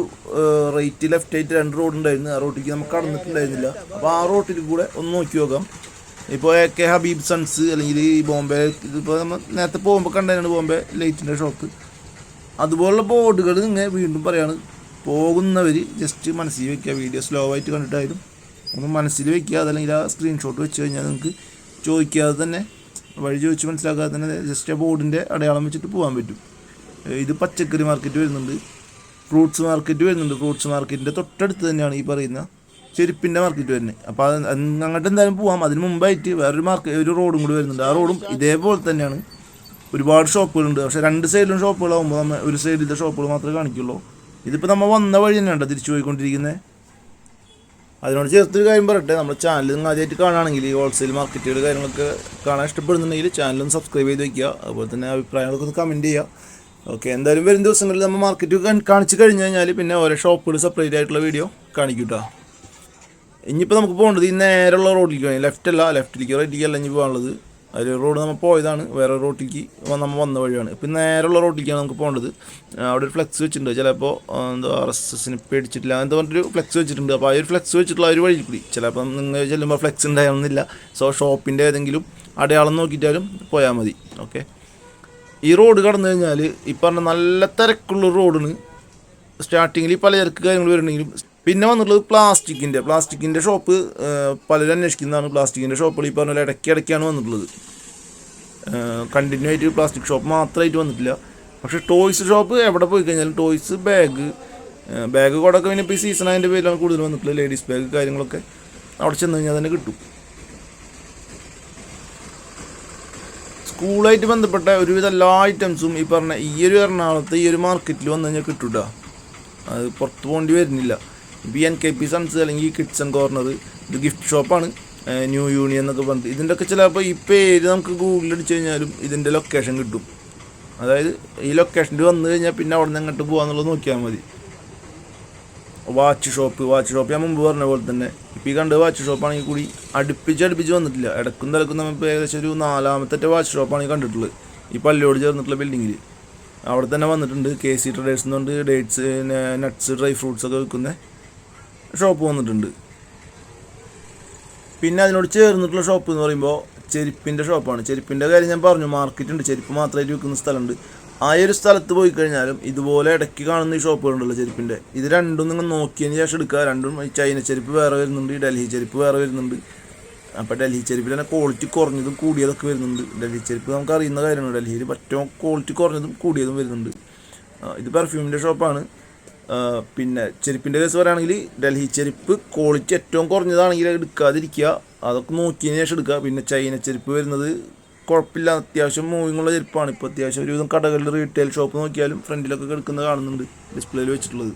റൈറ്റ് ലെഫ്റ്റ് ആയിട്ട് രണ്ട് റോഡ് ഉണ്ടായിരുന്നു. ആ റോട്ടിലേക്ക് നമുക്ക് കടന്നിട്ടുണ്ടായിരുന്നില്ല. അപ്പോൾ ആ റോട്ടിൽ കൂടെ ഒന്ന് നോക്കി നോക്കാം. ഇപ്പോൾ എ കെ ഹബീബ് സൺസ് അല്ലെങ്കിൽ ഈ ബോംബെ ഇതിപ്പോൾ നമ്മൾ നേരത്തെ പോകുമ്പോൾ കണ്ടതാണ് ബോംബെ ലൈറ്റിന്റെ ഷോപ്പ് അതുപോലുള്ള ബോർഡുകൾ ഇങ്ങനെ വീണ്ടും പറയാണ് പോകുന്നവർ ജസ്റ്റ് മനസ്സിൽ വെക്കുക. വീഡിയോ സ്ലോ ആയിട്ട് കണ്ടിട്ടായാലും ഒന്ന് മനസ്സിൽ വെക്കുക. അതല്ലെങ്കിൽ ആ സ്ക്രീൻഷോട്ട് വെച്ച് കഴിഞ്ഞാൽ നിങ്ങൾക്ക് ചോദിക്കാതെ തന്നെ വഴി ചോദിച്ച് മനസ്സിലാക്കാതെ തന്നെ ജസ്റ്റ് ആ ബോർഡിന്റെ അടയാളം വെച്ചിട്ട് പോകാൻ പറ്റും. ഇത് പച്ചക്കറി മാർക്കറ്റ് വരുന്നുണ്ട്. ഫ്രൂട്ട്സ് മാർക്കറ്റ് വരുന്നുണ്ട്. ഫ്രൂട്ട്സ് മാർക്കറ്റിന്റെ തൊട്ടടുത്ത് തന്നെയാണ് ഈ പറയുന്ന ചെരുപ്പിന്റെ മാർക്കറ്റ് വരുന്നത്. അപ്പോൾ അങ്ങോട്ട് എന്തായാലും പോവാം. അതിന് മുമ്പായിട്ട് വേറൊരു മാർക്കറ്റ് ഒരു റോഡും കൂടി വരുന്നുണ്ട്. ആ റോഡും ഇതേപോലെ തന്നെയാണ്. ഒരുപാട് ഷോപ്പുകളുണ്ട് പക്ഷേ രണ്ട് സൈഡിലും ഷോപ്പുകളാകുമ്പോൾ നമ്മൾ ഒരു സൈഡിലത്തെ ഷോപ്പുകൾ മാത്രമേ കാണിക്കുള്ളൂ. ഇതിപ്പോൾ നമ്മൾ വന്ന വഴി തന്നെയാണ് തിരിച്ചു പോയിക്കൊണ്ടിരിക്കുന്നത് അതിനോട് ചേർത്തൊരു കാര്യം പറയട്ടെ. നമ്മുടെ ചാനൽ നിങ്ങൾ ആദ്യമായിട്ട് കാണുകയാണെങ്കിൽ ഈ ഹോൾസെയിൽ മാർക്കറ്റുകൾ കാര്യങ്ങളൊക്കെ കാണാൻ ഇഷ്ടപ്പെടുന്നുണ്ടെങ്കിൽ ചാനലൊന്ന് സബ്സ്ക്രൈബ് ചെയ്ത് വയ്ക്കുക അതുപോലെ തന്നെ അഭിപ്രായങ്ങളൊക്കെ ഒന്ന് കമന്റ് ചെയ്യുക. ഓക്കെ എന്തായാലും വരും ദിവസങ്ങളിൽ നമ്മൾ മാർക്കറ്റ് കാണിച്ചു കഴിഞ്ഞ് കഴിഞ്ഞാൽ പിന്നെ ഓരോ ഷോപ്പുകൾ സെപ്പറേറ്റ് ആയിട്ടുള്ള വീഡിയോ കാണിക്കൂട്ടോ കേട്ടോ ഇനിയിപ്പോൾ നമുക്ക് പോകേണ്ടത് ഈ നേരെയുള്ള റോഡിലേക്ക് ലെഫ്റ്റ് അല്ല ലെഫ്റ്റിലേക്ക് റൈറ്റിലേക്ക് അല്ല ഇനി പോകാനുള്ളത്. അതിൽ റോഡ് നമ്മൾ പോയതാണ് വേറെ റോട്ടിലേക്ക് നമ്മൾ വന്ന വഴിയാണ്. ഇപ്പം നേരെയുള്ള റോട്ടിലേക്കാണ് നമുക്ക് പോകേണ്ടത്. അവിടെ ഒരു ഫ്ലെക്സ് വെച്ചിട്ടുണ്ട്. ചിലപ്പോൾ എന്താ ആർ എസ് എസിന് പേടിച്ചിട്ടില്ല എന്താ പറഞ്ഞൊരു ഫ്ലെക്സ് വെച്ചിട്ടുണ്ട്. അപ്പോൾ ആ ഒരു ഫ്ലെക്സ് വെച്ചിട്ടുള്ള ഒരു വഴി കൂടി. ചിലപ്പം നിങ്ങൾ ചെല്ലുമ്പോൾ ഫ്ലെക്സ് ഉണ്ടായിരുന്നില്ല. സോ ഷോപ്പിന്റെ ഏതെങ്കിലും അടയാളം നോക്കിയിട്ടാലും പോയാൽ മതി. ഓക്കെ? ഈ റോഡ് കടന്നു കഴിഞ്ഞാൽ ഈ പറഞ്ഞ നല്ല തിരക്കുള്ള റോഡിന് സ്റ്റാർട്ടിങ്ങിൽ പലചരക്ക് കാര്യങ്ങൾ വരുന്നെങ്കിലും പിന്നെ വന്നിട്ടുള്ളത് പ്ലാസ്റ്റിക്കിന്റെ. പ്ലാസ്റ്റിക്കിന്റെ ഷോപ്പ് പലരും അന്വേഷിക്കുന്നതാണ്. പ്ലാസ്റ്റിക്കിന്റെ ഷോപ്പുകൾ ഈ പറഞ്ഞ പോലെ ഇടയ്ക്ക് ഇടയ്ക്കാണ് വന്നിട്ടുള്ളത്. കണ്ടിന്യൂ ആയിട്ട് പ്ലാസ്റ്റിക് ഷോപ്പ് മാത്രമായിട്ട് വന്നിട്ടില്ല. പക്ഷേ ടോയ്സ് ഷോപ്പ് എവിടെ പോയി കഴിഞ്ഞാലും ടോയ്സ് ബാഗ് ബാഗ് കൂടൊക്കെ പിന്നെ ഇപ്പോൾ ഈ സീസൺ അതിന്റെ പേരിലാണ് കൂടുതൽ വന്നിട്ടുള്ളത്. ലേഡീസ് ബാഗ് കാര്യങ്ങളൊക്കെ അവിടെ ചെന്ന് കഴിഞ്ഞാൽ തന്നെ കിട്ടും. സ്കൂളായിട്ട് ബന്ധപ്പെട്ട ഒരുവിധ എല്ലാ ഐറ്റംസും ഈ പറഞ്ഞ ഈ ഒരു എറണാകുളത്ത് ഈ ഒരു മാർക്കറ്റിൽ വന്നു കഴിഞ്ഞാൽ കിട്ടൂട്ടാ അത് പുറത്ത് പോകേണ്ടി വരുന്നില്ല. ഈ എൻ കെ പി സൺസ് അല്ലെങ്കിൽ കിഡ്സ് ആൻഡ് കോർണർ ഇത് ഗിഫ്റ്റ് ഷോപ്പാണ് ന്യൂ യൂണിയൻ എന്നൊക്കെ പറഞ്ഞിട്ട്. ഇതിന്റെയൊക്കെ ചിലപ്പോൾ ഈ പേര് നമുക്ക് ഗൂഗിളിൽ അടിച്ച് കഴിഞ്ഞാലും ഇതിന്റെ ലൊക്കേഷൻ കിട്ടും. അതായത് ഈ ലൊക്കേഷനിൽ വന്നു കഴിഞ്ഞാൽ പിന്നെ അവിടെ നിന്ന് അങ്ങോട്ട് പോകാന്നുള്ളത് നോക്കിയാൽ മതി. വാച്ച് ഷോപ്പ് വാച്ച് ഷോപ്പ് ഞാൻ മുമ്പ് പറഞ്ഞ പോലെ തന്നെ. ഇപ്പോൾ ഈ കണ്ട വാച്ച് ഷോപ്പാണെങ്കിൽ കൂടി അടുപ്പിച്ച് അടുപ്പിച്ച് വന്നിട്ടില്ല. ഇടക്കും തിരക്കും നമ്മൾ ഏകദേശം ഒരു നാലാമത്തെ വാച്ച് ഷോപ്പാണ് കണ്ടിട്ടുള്ളത്. ഈ പള്ളിയോട് ചേർന്നിട്ടുള്ള ബിൽഡിങ്ങിൽ അവിടെ തന്നെ വന്നിട്ടുണ്ട് കെ സി ട്രഡേഴ്സ് എന്നുകൊണ്ട് ഡേറ്റ്സ് നട്ട്സ് ഡ്രൈ ഫ്രൂട്ട്സ് ഒക്കെ വിൽക്കുന്ന ഷോപ്പ് വന്നിട്ടുണ്ട്. പിന്നെ അതിനോട് ചേർന്നിട്ടുള്ള ഷോപ്പ് എന്ന് പറയുമ്പോൾ ചെരുപ്പിന്റെ ഷോപ്പാണ് ചെരുപ്പിന്റെ കാര്യം ഞാൻ പറഞ്ഞു മാർക്കറ്റ് ഉണ്ട്. ചെരുപ്പ് മാത്രമായിട്ട് വിൽക്കുന്ന സ്ഥലമുണ്ട്. ആ ഒരു സ്ഥലത്ത് പോയി കഴിഞ്ഞാലും ഇതുപോലെ ഇടയ്ക്ക് കാണുന്ന ഈ ഷോപ്പുകളുണ്ടല്ലോ ചെരുപ്പിന്റെ ഇത് രണ്ടും നിങ്ങൾ നോക്കിയതിന് ശേഷം എടുക്കുക. രണ്ടും ചൈന ചെരുപ്പ് വേറെ വരുന്നുണ്ട് ഡൽഹി ചെരുപ്പ് വേറെ വരുന്നുണ്ട്. അപ്പോൾ ഡൽഹി ചെരുപ്പിൽ തന്നെ ക്വാളിറ്റി കുറഞ്ഞതും കൂടിയതൊക്കെ വരുന്നുണ്ട്. ഡൽഹി ചെരുപ്പ് നമുക്ക് അറിയുന്ന കാര്യമാണ്. ഡൽഹിയിൽ ഏറ്റവും ക്വാളിറ്റി കുറഞ്ഞതും കൂടിയതും വരുന്നുണ്ട്. ഇത് പെർഫ്യൂമിന്റെ ഷോപ്പാണ് പിന്നെ ചെരുപ്പിന്റെ കേസ് പറയുകയാണെങ്കിൽ ഡൽഹി ചെരുപ്പ് ക്വാളിറ്റി ഏറ്റവും കുറഞ്ഞതാണെങ്കിൽ എടുക്കാതിരിക്കുക. അതൊക്കെ നോക്കിയതിന് ശേഷം എടുക്കുക. പിന്നെ ചൈന ചെരുപ്പ് വരുന്നത് കുഴപ്പമില്ല. അത്യാവശ്യം മൂവിങ് ഉള്ള ചെരുപ്പാണ്. ഇപ്പോൾ അത്യാവശ്യം ഒരുവിധം കടകളിൽ റീറ്റെയിൽ ഷോപ്പ് നോക്കിയാലും ഫ്രണ്ടിലൊക്കെ കിടക്കുന്നത് കാണുന്നുണ്ട്. ഡിസ്പ്ലേയിൽ വെച്ചിട്ടുള്ളത്.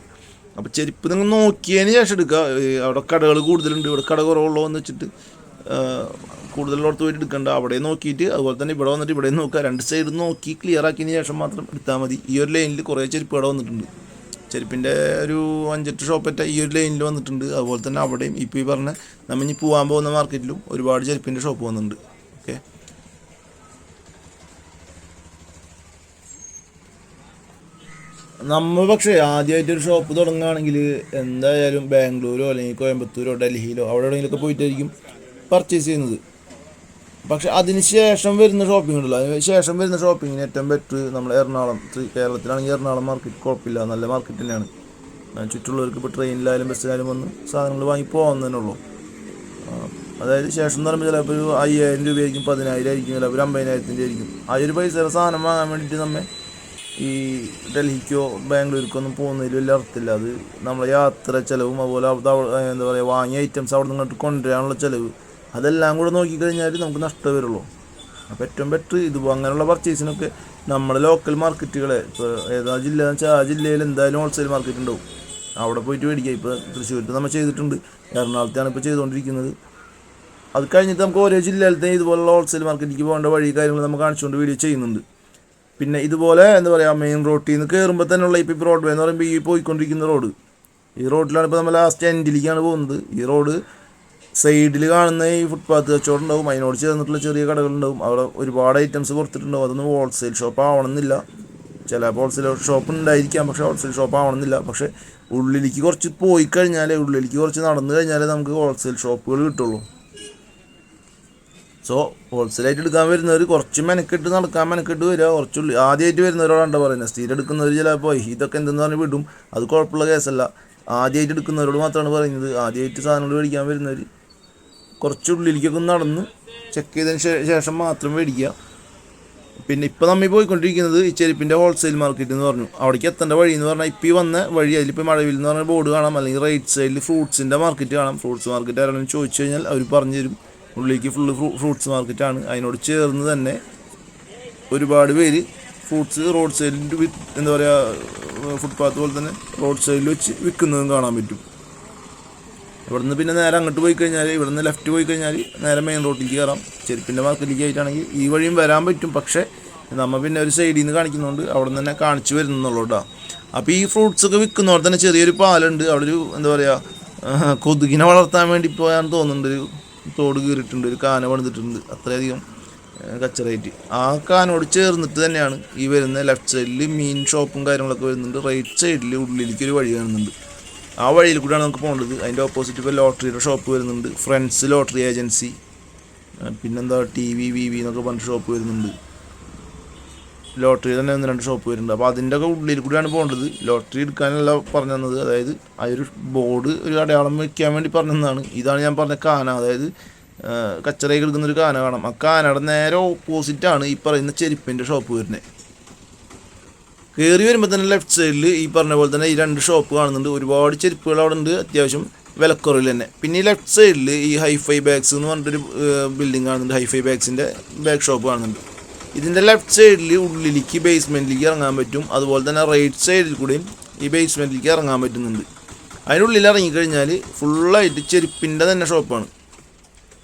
അപ്പോൾ ചെരുപ്പ് നിങ്ങൾ നോക്കിയതിന് ശേഷം എടുക്കുക. അവിടെ കടകൾ കൂടുതലുണ്ട്. ഇവിടെ കട കുറവുള്ളോ എന്ന് വെച്ചിട്ട് കൂടുതലുള്ളടത്ത് പോയിട്ട് എടുക്കേണ്ട. അവിടെ നോക്കിയിട്ട് അതുപോലെ തന്നെ ഇവിടെ വന്നിട്ട് ഇവിടെ നോക്കുക. രണ്ട് സൈഡ് നോക്കി ക്ലിയർ ആക്കിയതിന് ശേഷം മാത്രം എടുത്താൽ മതി. ഈ ഒരു ലൈനിൽ കുറേ ചെരുപ്പ് ഇവിടെ വന്നിട്ടുണ്ട്. ചെരുപ്പിന്റെ ഒരു അഞ്ചെട്ട് ഷോപ്പറ്റ ഈ ഒരു ലൈനിൽ വന്നിട്ടുണ്ട്. അതുപോലെ തന്നെ അവിടെയും ഇപ്പോൾ ഈ പറഞ്ഞ നമ്മൾ ഇനി പോകാൻ പോകുന്ന മാർക്കറ്റിലും ഒരുപാട് ചെരുപ്പിന്റെ ഷോപ്പ് വന്നിട്ടുണ്ട് ഓക്കെ നമ്മൾ പക്ഷേ ആദ്യമായിട്ട് ഒരു ഷോപ്പ് തുടങ്ങുകയാണെങ്കിൽ എന്തായാലും ബാംഗ്ലൂരോ അല്ലെങ്കിൽ കോയമ്പത്തൂരോ ഡൽഹിയിലോ അവിടെ എവിടെയെങ്കിലുമൊക്കെ പോയിട്ടായിരിക്കും പർച്ചേസ് ചെയ്യുന്നത്. പക്ഷെ അതിന് ശേഷം വരുന്ന ഷോപ്പിംഗ് ഉണ്ടല്ലോ. അതിന് ശേഷം വരുന്ന ഷോപ്പിങ്ങിന് ഏറ്റവും ബെറ്റർ നമ്മൾ എറണാകുളം കേരളത്തിലാണെങ്കിൽ എറണാകുളം മാർക്കറ്റ് കുഴപ്പമില്ല. നല്ല മാർക്കറ്റ് തന്നെയാണ്. ചുറ്റുള്ളവർക്ക് ഇപ്പോൾ ട്രെയിനിലായാലും ബസ്സിലായാലും വന്ന് സാധനങ്ങൾ വാങ്ങി ഉള്ളൂ. അതായത് ശേഷം എന്ന് പറയുമ്പോൾ ചിലപ്പോൾ ഒരു അയ്യായിരം രൂപയായിരിക്കും പതിനായിരം ആയിരിക്കും ചിലപ്പോൾ ഒരു അമ്പതിനായിരത്തിന്റെ ആയിരിക്കും. ആ ഒരു പൈസയുടെ സാധനം വാങ്ങാൻ വേണ്ടിയിട്ട് നമ്മെ ഈ ഡൽഹിക്കോ ബാംഗ്ലൂർക്കോ ഒന്നും പോകുന്നതിൽ വലിയ അർത്ഥമില്ല. അത് നമ്മളെ യാത്ര ചിലവും അതുപോലെ എന്താ പറയുക വാങ്ങിയ ഐറ്റംസ് അവിടെ നിന്നിട്ട് കൊണ്ടുവരാനുള്ള ചിലവ് അതെല്ലാം കൂടെ നോക്കിക്കഴിഞ്ഞാൽ നമുക്ക് നഷ്ടം വരുള്ളൂ. അപ്പോൾ ഏറ്റവും ബെറ്റർ ഇതുപോലെ അങ്ങനെയുള്ള പർച്ചേസിനൊക്കെ നമ്മുടെ ലോക്കൽ മാർക്കറ്റുകളെ ഇപ്പോൾ ഏതാ ജില്ല എന്ന് വെച്ചാൽ ആ ജില്ലയിൽ എന്തായാലും ഹോൾസെയിൽ മാർക്കറ്റ് ഉണ്ടാവും. അവിടെ പോയിട്ട് മേടിക്കുക ഇപ്പോൾ തൃശ്ശൂരിൽ നമ്മൾ ചെയ്തിട്ടുണ്ട്. എറണാകുളത്താണ് ഇപ്പോൾ ചെയ്തുകൊണ്ടിരിക്കുന്നത് അത് കഴിഞ്ഞിട്ട് നമുക്ക് ഓരോ ജില്ലയിലത്തെ ഇതുപോലുള്ള ഹോൾസെയിൽ മാർക്കറ്റിലേക്ക് പോകേണ്ട വഴി കാര്യങ്ങൾ നമ്മൾ കാണിച്ചുകൊണ്ട് വീഡിയോ ചെയ്യുന്നുണ്ട്. പിന്നെ ഇതുപോലെ എന്താ പറയുക മെയിൻ റോട്ടിൽ നിന്ന് കയറുമ്പോൾ തന്നെയുള്ള ഇപ്പോൾ ബ്രോഡ്വേ എന്ന് പറയുമ്പോൾ ഈ പോയിക്കൊണ്ടിരിക്കുന്ന റോഡ് ഈ റോഡിലാണ് ഇപ്പോൾ നമ്മൾ ലാസ്റ്റ് എൻഡിലേക്കാണ് പോകുന്നത്. ഈ റോഡ് സൈഡിൽ കാണുന്ന ഈ ഫുട്പാത്ത് കച്ചവടം ഉണ്ടാവും അതിനോട് ചേർന്നിട്ടുള്ള ചെറിയ കടകളുണ്ടാവും. അവിടെ ഒരുപാട് ഐറ്റംസ് കൊടുത്തിട്ടുണ്ടാവും അതൊന്നും ഹോൾസെയിൽ ഷോപ്പ് ആവണമെന്നില്ല. ചില ഹോൾസെയിൽ ഷോപ്പ് ഉണ്ടായിരിക്കാം. പക്ഷേ ഹോൾസെയിൽ ഷോപ്പ് ആവണമെന്നില്ല. പക്ഷേ ഉള്ളിലേക്ക് കുറച്ച് പോയി കഴിഞ്ഞാലേ ഉള്ളിലേക്ക് കുറച്ച് നടന്നു കഴിഞ്ഞാലേ നമുക്ക് ഹോൾസെയിൽ ഷോപ്പുകൾ കിട്ടുള്ളൂ. സോ ഹോൾസെയിലായിട്ട് എടുക്കാൻ വരുന്നവർ കുറച്ച് മെനക്കെട്ട് നടക്കാൻ മെനക്കെട്ട് വരിക. കുറച്ചുള്ളി ആദ്യമായിട്ട് വരുന്നവരോടാണ് പറയുന്നത്. സ്ഥിരം എടുക്കുന്നവർ ചിലപ്പോൾ ഇതൊക്കെ എന്തെന്ന് പറഞ്ഞ് വിടും. അത് കുഴപ്പമുള്ള കേസല്ല. ആദ്യമായിട്ട് എടുക്കുന്നവരോട് മാത്രമാണ് പറയുന്നത്. ആദ്യമായിട്ട് സാധനങ്ങൾ മേടിക്കാൻ വരുന്നവർ കുറച്ചുള്ളിലേക്കൊക്കെ നടന്ന് ചെക്ക് ചെയ്തതിന് ശേഷം മാത്രം മേടിക്കുക. പിന്നെ ഇപ്പോൾ നമ്മൾ പോയിക്കൊണ്ടിരിക്കുന്നത് ഈ ചെരുപ്പിന്റെ ഹോൾസെയിൽ മാർക്കറ്റ് എന്ന് പറഞ്ഞു. അവിടേക്ക് എത്തേണ്ട വഴി എന്ന് പറഞ്ഞാൽ ഇപ്പോൾ ഈ വന്ന വഴി അതിലിപ്പോൾ മഴവിൽ എന്ന് പറഞ്ഞ ബോർഡ് കാണാം അല്ലെങ്കിൽ റൈറ്റ് സൈഡിൽ ഫ്രൂട്ട്സിന്റെ മാർക്കറ്റ് കാണാം. ഫ്രൂട്ട്സ് മാർക്കറ്റ് ആരാണെന്ന് ചോദിച്ചു കഴിഞ്ഞാൽ അവർ പറഞ്ഞു തരും ഉള്ളിലേക്ക് ഫുള്ള് ഫ്രൂട്ട്സ് മാർക്കറ്റാണ് അതിനോട് ചേർന്ന് തന്നെ ഒരുപാട് പേര് ഫ്രൂട്ട്സ് റോഡ് സൈഡിൽ എന്താ പറയുക ഫുട്പാത്ത് പോലെ തന്നെ റോഡ് സൈഡിൽ വെച്ച് വിൽക്കുന്നതും കാണാൻ പറ്റും. ഇവിടുന്ന് പിന്നെ നേരെ അങ്ങോട്ട് പോയി കഴിഞ്ഞാൽ ഇവിടുന്ന് ലെഫ്റ്റ് പോയി കഴിഞ്ഞാൽ നേരെ മെയിൻ റോഡിലേക്ക് കയറാം. ചെരുപ്പിന്റെ മാർക്കറ്റിലേക്ക് ആയിട്ടാണെങ്കിൽ ഈ വഴിയും വരാൻ പറ്റും. പക്ഷേ നമ്മൾ പിന്നെ ഒരു സൈഡിൽ നിന്ന് കാണിക്കുന്നുണ്ട് അവിടെ നിന്ന് തന്നെ കാണിച്ചു വരുന്നുള്ളൂ കേട്ടോ അപ്പോൾ ഈ ഫ്രൂട്ട്സ് ഒക്കെ വിൽക്കുന്നവിടെ തന്നെ ചെറിയൊരു പാലുണ്ട്. അവിടെ ഒരു എന്താ പറയുക കൊതുകിനെ വളർത്താൻ വേണ്ടി പോയാന്ന് തോന്നുന്നുണ്ട്. ഒരു തോട് കീറിയിട്ടുണ്ട്. ഒരു കാന പണിതിട്ടുണ്ട്. അത്രയധികം കച്ചറായിട്ട് ആ കാനോട് ചേർന്നിട്ട് തന്നെയാണ് ഈ വരുന്ന ലെഫ്റ്റ് സൈഡിൽ മീൻ ഷോപ്പും കാര്യങ്ങളൊക്കെ വരുന്നുണ്ട്. റൈറ്റ് സൈഡിൽ ഉള്ളിലേക്ക് ഒരു വഴി കാണുന്നുണ്ട്. ആ വഴിയിൽ കൂടെയാണ് നമുക്ക് പോകേണ്ടത്. അതിന്റെ ഓപ്പോസിറ്റ് ഇപ്പോൾ ലോട്ടറിയുടെ ഷോപ്പ് വരുന്നുണ്ട്. ഫ്രണ്ട്സ് ലോട്ടറി ഏജൻസി പിന്നെന്താ ടി വി വി വി എന്നൊക്കെ പറഞ്ഞ ഷോപ്പ് വരുന്നുണ്ട്. ലോട്ടറി തന്നെ ഒന്ന് രണ്ട് ഷോപ്പ് വരുന്നുണ്ട്. അപ്പോൾ അതിന്റെ ഒക്കെ ഉള്ളിൽ കൂടിയാണ് പോകേണ്ടത്. ലോട്ടറി എടുക്കാനല്ല പറഞ്ഞു തന്നത്. അതായത് ആ ഒരു ബോർഡ് ഒരു അടയാളം വയ്ക്കാൻ വേണ്ടി പറഞ്ഞു തന്നതാണ്. ഇതാണ് ഞാൻ പറഞ്ഞ കാന. അതായത് കച്ചറയിൽ എടുക്കുന്ന ഒരു കാന കാണാം. ആ കാനയുടെ നേരെ ഓപ്പോസിറ്റാണ് ഈ പറയുന്ന ചെരുപ്പിന്റെ ഷോപ്പ് വരുന്നത്. കയറി വരുമ്പോൾ തന്നെ ലെഫ്റ്റ് സൈഡിൽ ഈ പറഞ്ഞ പോലെ തന്നെ ഈ രണ്ട് ഷോപ്പ് കാണുന്നുണ്ട്. ഒരുപാട് ചെരുപ്പുകൾ അവിടെ ഉണ്ട് അത്യാവശ്യം വിലക്കുറവിൽ തന്നെ. പിന്നെ ഈ ലെഫ്റ്റ് സൈഡിൽ ഈ ഹൈഫൈ ബാഗ്സ് എന്ന് പറഞ്ഞിട്ടൊരു ബിൽഡിംഗ് കാണുന്നുണ്ട്. ഹൈഫൈ ബാഗ്സിന്റെ ബാഗ് ഷോപ്പ് കാണുന്നുണ്ട്. ഇതിന്റെ ലെഫ്റ്റ് സൈഡിൽ ഉള്ളിലേക്ക് ബേസ്മെന്റിലേക്ക് ഇറങ്ങാൻ പറ്റും. അതുപോലെ തന്നെ റൈറ്റ് സൈഡിൽ കൂടെയും ഈ ബേസ്മെന്റിലേക്ക് ഇറങ്ങാൻ പറ്റുന്നുണ്ട്. അതിനുള്ളിൽ ഇറങ്ങിക്കഴിഞ്ഞാൽ ഫുള്ളായിട്ട് ചെരുപ്പിന്റെ തന്നെ ഷോപ്പാണ്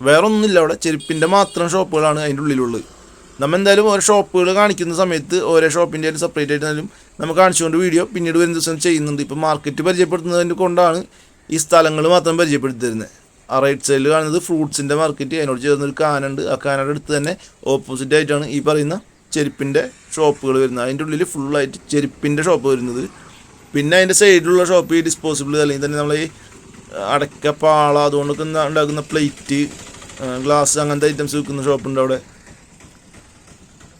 വേറൊന്നുമില്ല അവിടെ. ചെരുപ്പിന്റെ മാത്രം ഷോപ്പുകളാണ് അതിന്റെ ഉള്ളിലുള്ളത്. നമ്മൾ എന്തായാലും ഓരോ ഷോപ്പുകൾ കാണിക്കുന്ന സമയത്ത് ഓരോ ഷോപ്പിന്റെ ആയാലും സെപ്പറേറ്റ് ആയിട്ടായാലും നമ്മൾ കാണിച്ചുകൊണ്ട് വീഡിയോ പിന്നീട് വരുന്ന ദിവസം ചെയ്യുന്നുണ്ട്. ഇപ്പോൾ മാർക്കറ്റ് പരിചയപ്പെടുത്തുന്നതിന് കൊണ്ടാണ് ഈ സ്ഥലങ്ങൾ മാത്രം പരിചയപ്പെടുത്തി തരുന്നത് ആ റൈറ്റ് സൈഡിൽ കാണുന്നത് ഫ്രൂട്ട്സിന്റെ മാർക്കറ്റ് അതിനോട് ചേർന്നൊരു കാനുണ്ട്. ആ കാനയുടെ അടുത്ത് തന്നെ ഓപ്പോസിറ്റ് ആയിട്ടാണ് ഈ പറയുന്ന ചെരുപ്പിന്റെ ഷോപ്പുകൾ വരുന്നത്. അതിന്റെ ഉള്ളിൽ ഫുള്ളായിട്ട് ചെരുപ്പിന്റെ ഷോപ്പ് വരുന്നത്. പിന്നെ അതിന്റെ സൈഡിലുള്ള ഷോപ്പ് ഈ ഡിസ്പോസിബിൾ അല്ലെങ്കിൽ തന്നെ നമ്മൾ ഈ അടക്ക പാള അതുകൊണ്ടൊക്കെ ഉണ്ടാക്കുന്ന പ്ലേറ്റ് ഗ്ലാസ് അങ്ങനത്തെ ഐറ്റംസ് വിൽക്കുന്ന ഷോപ്പുണ്ട് അവിടെ.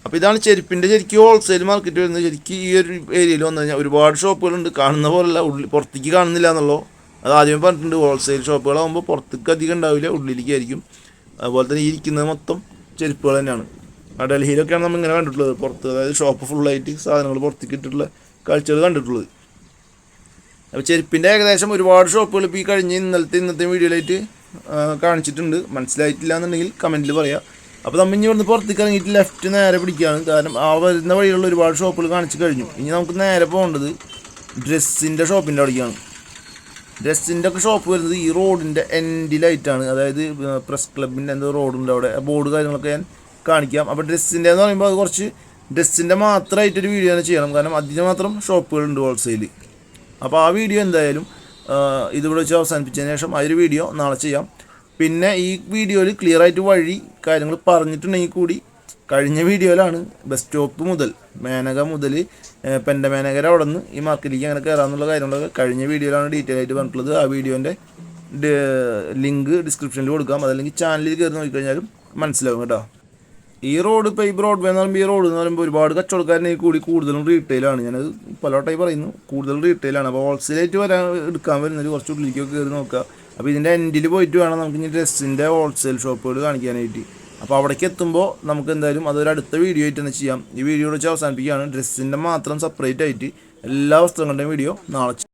അപ്പോൾ ഇതാണ് ചെരുപ്പിന്റെ ശരിക്കും ഹോൾസെയിൽ മാർക്കറ്റ് വരുന്നത്. ശരിക്കും ഈ ഒരു ഏരിയയിൽ വന്നു കഴിഞ്ഞാൽ ഒരുപാട് ഷോപ്പുകളുണ്ട് കാണുന്ന പോലല്ല ഉള്ളിൽ പുറത്തേക്ക് കാണുന്നില്ല എന്നുള്ളൂ? അത് ആദ്യമേ പറഞ്ഞിട്ടുണ്ട് ഹോൾസെയിൽ ഷോപ്പുകളാകുമ്പോൾ പുറത്തേക്ക് അധികം ഉണ്ടാവില്ല ഉള്ളിലേക്ക് ആയിരിക്കും. അതുപോലെ തന്നെ ഇരിക്കുന്നത് മൊത്തം ചെരുപ്പുകൾ തന്നെയാണ്. ആ ഡൽഹിയിലൊക്കെയാണ് നമ്മൾ ഇങ്ങനെ കണ്ടിട്ടുള്ളത്. പുറത്ത് അതായത് ഷോപ്പ് ഫുള്ളായിട്ട് സാധനങ്ങൾ പുറത്തേക്ക് ഇട്ടിട്ടുള്ള കാഴ്ചകൾ കണ്ടിട്ടുള്ളത്. അപ്പോൾ ചെരുപ്പിന്റെ ഏകദേശം ഒരുപാട് ഷോപ്പുകൾ ഇപ്പോൾ ഈ കഴിഞ്ഞ് ഇന്നലത്തെ ഇന്നത്തെ വീഡിയോയിലായിട്ട് കാണിച്ചിട്ടുണ്ട്. മനസ്സിലായിട്ടില്ല എന്നുണ്ടെങ്കിൽ കമന്റിൽ പറയാം. അപ്പോൾ നമ്മൾ ഇനി വന്ന് പുറത്തേക്ക് ഇറങ്ങിയിട്ട് ലെഫ്റ്റ് നേരെ പിടിക്കുകയാണ് കാരണം ആ വരുന്ന വഴിയുള്ള ഒരുപാട് ഷോപ്പുകൾ കാണിച്ച് കഴിഞ്ഞു. ഇനി നമുക്ക് നേരെ പോകേണ്ടത് ഡ്രസ്സിന്റെ ഷോപ്പിന്റെ അവിടേക്കാണ്. ഡ്രസ്സിന്റെ ഒക്കെ ഷോപ്പ് വരുന്നത് ഈ റോഡിന്റെ എൻഡിലായിട്ടാണ് അതായത് പ്രസ് ക്ലബിന്റെ എന്തോ റോഡുണ്ട് അവിടെ. ബോർഡ് കാര്യങ്ങളൊക്കെ ഞാൻ കാണിക്കാം. അപ്പോൾ ഡ്രസ്സിന്റെ എന്ന് പറയുമ്പോൾ അത് കുറച്ച് ഡ്രസ്സിന്റെ മാത്രമായിട്ടൊരു വീഡിയോ തന്നെ ചെയ്യണം. കാരണം അതിന് മാത്രം ഷോപ്പുകളുണ്ട് ഹോൾസെയിൽ അപ്പോൾ ആ വീഡിയോ എന്തായാലും ഇതിവിടെ വെച്ച് അവസാനിപ്പിച്ചതിന് ശേഷം ആ ഒരു വീഡിയോ നാളെ ചെയ്യാം. പിന്നെ ഈ വീഡിയോയിൽ ക്ലിയർ ആയിട്ട് വഴി കാര്യങ്ങൾ പറഞ്ഞിട്ടുണ്ടെങ്കിൽ കൂടി കഴിഞ്ഞ വീഡിയോയിലാണ് ബസ് സ്റ്റോപ്പ് മുതൽ മേനക മുതൽ പെന്റെ മേനകര അവിടെ നിന്ന് ഈ മാർക്കറ്റിലേക്ക് അങ്ങനെ കയറാമെന്നുള്ള കാര്യങ്ങളൊക്കെ കഴിഞ്ഞ വീഡിയോയിലാണ് ഡീറ്റെയിൽ ആയിട്ട് പറഞ്ഞിട്ടുള്ളത്. ആ വീഡിയോന്റെ ലിങ്ക് ഡിസ്ക്രിപ്ഷനിൽ കൊടുക്കാം. അതല്ലെങ്കിൽ ചാനലിൽ കയറി നോക്കിക്കഴിഞ്ഞാലും മനസ്സിലാവും കേട്ടോ. ഈ റോഡ് ഇപ്പോൾ ഈ ബ്രോഡ്വേ എന്ന് പറയുമ്പോൾ ഈ റോഡ് എന്ന് പറയുമ്പോൾ ഒരുപാട് കച്ചവടക്കാരനെ കൂടി കൂടുതലും റീറ്റെയിലാണ് ഞാനത് പലവട്ടമായി പറയുന്നു. കൂടുതൽ റീറ്റെയിലാണ് അപ്പോൾ ഹോൾസെയിലായിട്ട് വരാൻ എടുക്കാൻ വരുന്നത് കുറച്ച് ഉള്ളിലേക്കൊക്കെ കയറി നോക്കുക. അപ്പോൾ ഇതിന്റെ എൻഡിൽ പോയിട്ട് വേണം നമുക്ക് ഇനി ഡ്രസ്സിന്റെ ഹോൾസെയിൽ ഷോപ്പുകൾ കാണിക്കാനായിട്ട്. അപ്പോൾ അവിടേക്ക് എത്തുമ്പോൾ നമുക്ക് എന്തായാലും അതൊരു അടുത്ത വീഡിയോ ആയിട്ട് തന്നെ ചെയ്യാം. ഈ വീഡിയോ വെച്ച് അവസാനിപ്പിക്കുകയാണ്. ഡ്രസ്സിന്റെ മാത്രം സെപ്പറേറ്റ് ആയിട്ട് എല്ലാ വസ്ത്രങ്ങളുടെയും വീഡിയോ നാളെ